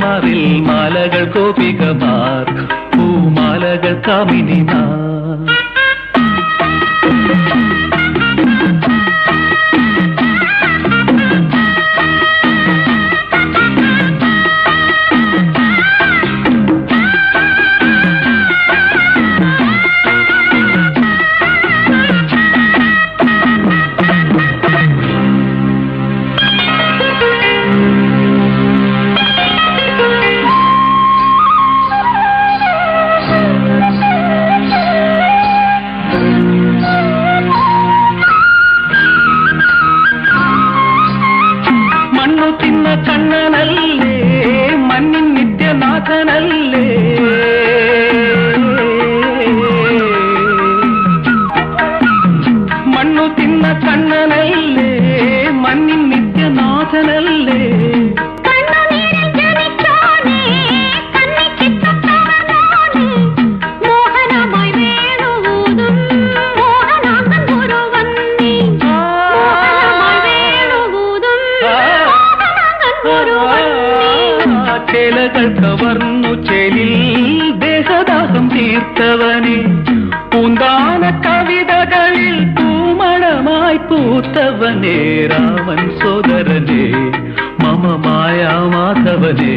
മാറിൽ മാലകൾ കോപികമാർ പൂമാലകൾ കാമിനിമാർ നിത്യനാഥനല്ലേ മണ്ണു തിന്ന കണ്ണനല്ലേ? മണ്ണിൻ നിത്യനാഥനല്ലേ? ചേലകൾ കവർന്നു ചേലിൽ ദേഹദാഹം തീർത്തവനെ. പൂന്താന കവിതകളിൽ പൂമണമായി പൂത്തവനെ. രാമൻ സോദരനെ മമമായ മാധവനെ.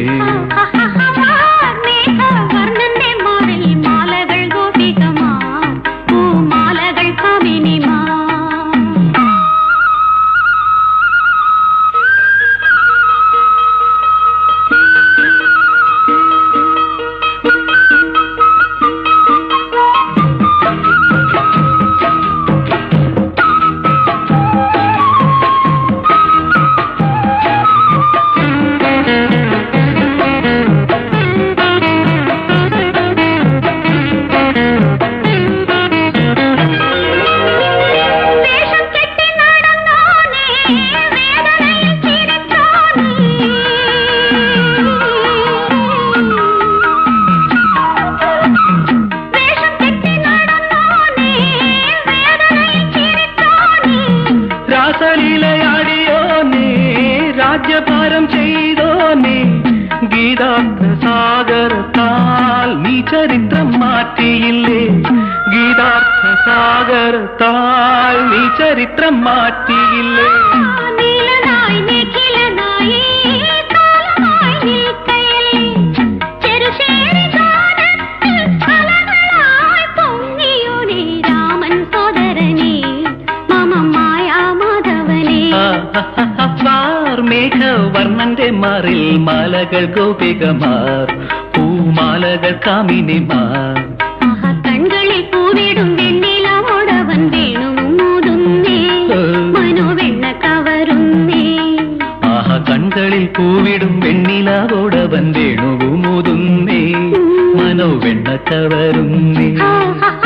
മായാ ചരിത്രം മാറ്റിയില്ലേ? വർണന്റെ മാറിൽ മാലകൾ ഗോപികമാർ പൂമാലകൾ കാമിനിമാർ. വെണ്ണിലാവോടവൻ വേണുവുമുതുന്നേ മനോവെണ്ണ കവരുന്നേ ആഹാ